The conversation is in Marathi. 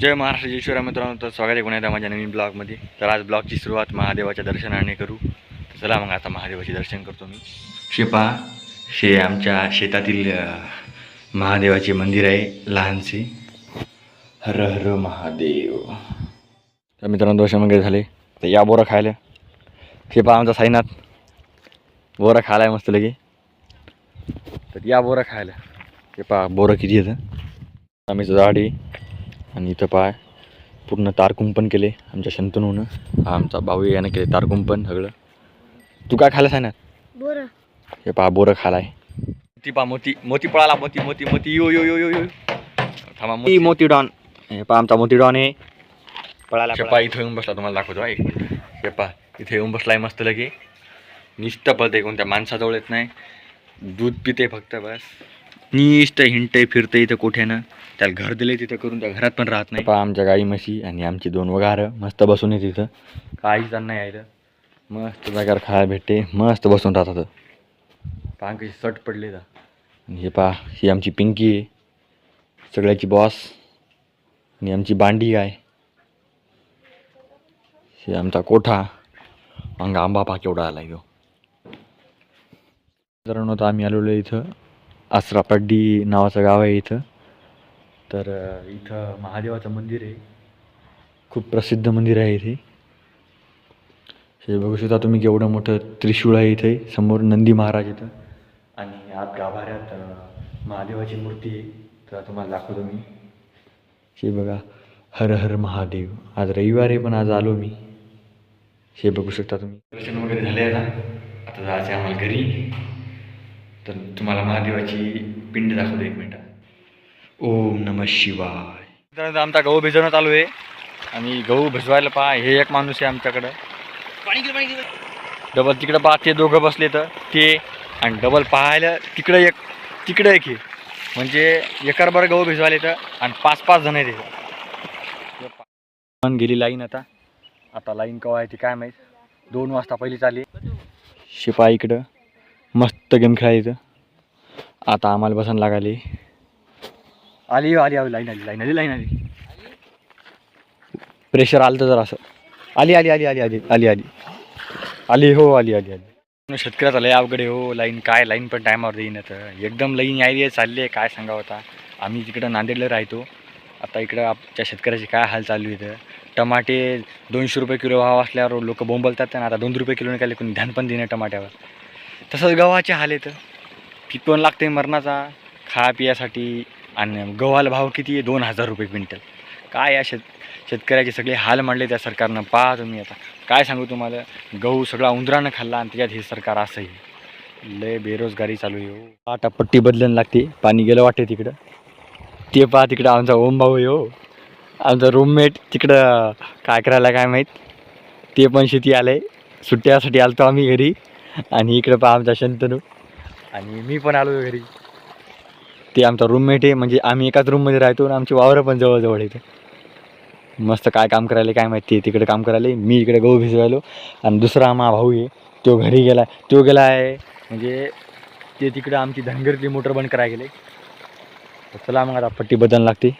जय महाराष्ट्र जय शिवराय मित्रांनो. तर स्वागत आहे एकदा माझ्या नवीन ब्लॉगमध्ये. तर आज ब्लॉगची सुरुवात महादेवाच्या दर्शनाने करू. तर चला मग आता महादेवाचे दर्शन करतो मी. शेपा शे आमच्या शेतातील महादेवाचे मंदिर आहे लहानसे. हर हर महादेव. तर मित्रांनो दर्शन वगैरे झाले. तर या बोरं खायला. शेपा आमचा साईनाथ. बोरं खायला आहे मस्त लगे. तर या बोरं खायला. शेपा बोरं किती येतं आम्हीचं झाड. आणि इथं पाय पूर्ण तारकुंपण केले आमच्या शंतनूनं. हा आमचा भाऊ यानं केले तारकुंपण सगळं. तू काय खायला ना? बोर. हे पहा बोरं खालाय. ती पहा मोती मोती पळाला मोती मोती मोती. यो यो यो यो. यो थांबा मोती. मोती डॉन. हे पहा आमचा मोती डॉन आहे. पळाला शेपा इथं येऊन बसला तुम्हाला दाखवतो हा एक मिनिट. शेपा इथे येऊन बसलाय मस्त लगे. निष्ठ पळते कोणत्या माणसाजवळ येत नाही. दूध पिते फक्त बस. निष्ठ हिंडते फिरतंय इथं कोठ्यानं? त्याला घर दिले तिथं करून त्या घरात पण राहत नाही. पहा आमच्या गाई म्हशी आणि आमची दोन वगारं. मस्त बसून आहे तिथं. काहीच नाही यायला. मस्त जाग्यावर खायला भेटते. मस्त बसून राहतात. पहा कशी सट पडले तर आणि हे पहा ही आमची पिंकी आहे. सगळ्याची बॉस आणि आमची बांडी आहे हे आमचा कोठा. मग आंबा पहा केवढा आला आहे मित्रांनो आम्ही आलेलो इथं. आसरापड्डी नावाचं गाव आहे इथं. तर इथं महादेवाचं मंदिर आहे. खूप प्रसिद्ध मंदिर आहे इथे. हे बघू शकता तुम्ही केवढं मोठं त्रिशूळ आहे इथे. समोर नंदी महाराज इथं. आणि आत गाभाऱ्यात महादेवाची मूर्ती आहे. तर तुम्हाला दाखवतो मी. हे बघा हर हर महादेव. आज रविवार आहे पण आज आलो मी. हे बघू शकता तुम्ही. दर्शन वगैरे झाले आता. आता जायचे आम्हाला घरी. तर तुम्हाला महादेवाची पिंड दाखवतो एक मिनटात ओम नम शिवाय. मित्रांनो आमचा गहू भिजवण्यात आलो आहे. आणि गहू भिजवायला पहा हे एक माणूस आहे आमच्याकडं. डबल तिकडं पहा ते दोघं बसले तर. ते आणि डबल पाहायला तिकडं एक तिकडं एक आहे. म्हणजे एकरभर गहू भिजवायला येतं आणि पाच पाच जण आहेत. पण गेली लाईन आता. आता लाईन केव्हा आहे ती काय माहीत. दोन वाजता पहिली चालली. शिपाई इकडं. मस्त गेम खेळायचं. आता आम्हाला बसन लागाली. आली हो, आली आली लाईन आली लाईन आली लाईन आली. प्रेशर आलं तर जरा असं. आली आली आली आली आली आली आली. आली हो आली आली आली. शेतकऱ्याचा लय अवघड हो लाईन. काय लाईन पण टायमावर देईन तर एकदम लाईन यायली चालली आहे काय सांगावं आता. आम्ही तिकडं नांदेडला राहतो आता इकडं आमच्या शेतकऱ्याचे काय हाल चालू इथं. टमाटे दोनशे रुपये किलो भाव असल्यावर लोक बोंबलतात आणि आता दोन रुपये किलो निघाले कोणी ध्यान पण देणं टमाट्यावर. तसंच गव्हाचे हाल येतं पीक पण लागते मरणाचा. खा पियासाठी आणि गव्हाला भाव किती आहे? दोन हजार रुपये क्विंटल. काय या शेत शेतकऱ्याचे सगळे हाल मांडले त्या सरकारनं? पहा तुम्ही आता. काय सांगू तुम्हाला? गहू सगळा उंदरानं खाल्ला आणि त्याच्यात हे सरकार असंही. लय बेरोजगारी चालू आहे हो. आता पट्टी बदलायला लागते. पाणी गेलं वाटते तिकडं. ते पहा तिकडं आमचा ओम भाऊ आहे हो. आमचा रूममेट तिकडं काय करायला काय माहीत? ते पण शेती आलं आहे सुट्ट्यासाठी आलतो आम्ही घरी. आणि इकडं पहा आमचा शंतनू. आणि मी पण आलो घरी. ते आमचा रूममेट आहे म्हणजे आम्ही एकाच रूममध्ये राहतो आणि आमची वावरं पण जवळजवळ येते मस्त काय काम करायला काय माहिती आहे तिकडे काम करायला. मी इकडे गहू भिजवायलो आणि दुसरा आम्हा भाऊ आहे तो घरी गेला तो गेला आहे. म्हणजे ते तिकडं आमची धनगरची मोटर बंद करायला गेले. चला मग आता पट्टी बदलायला लागते.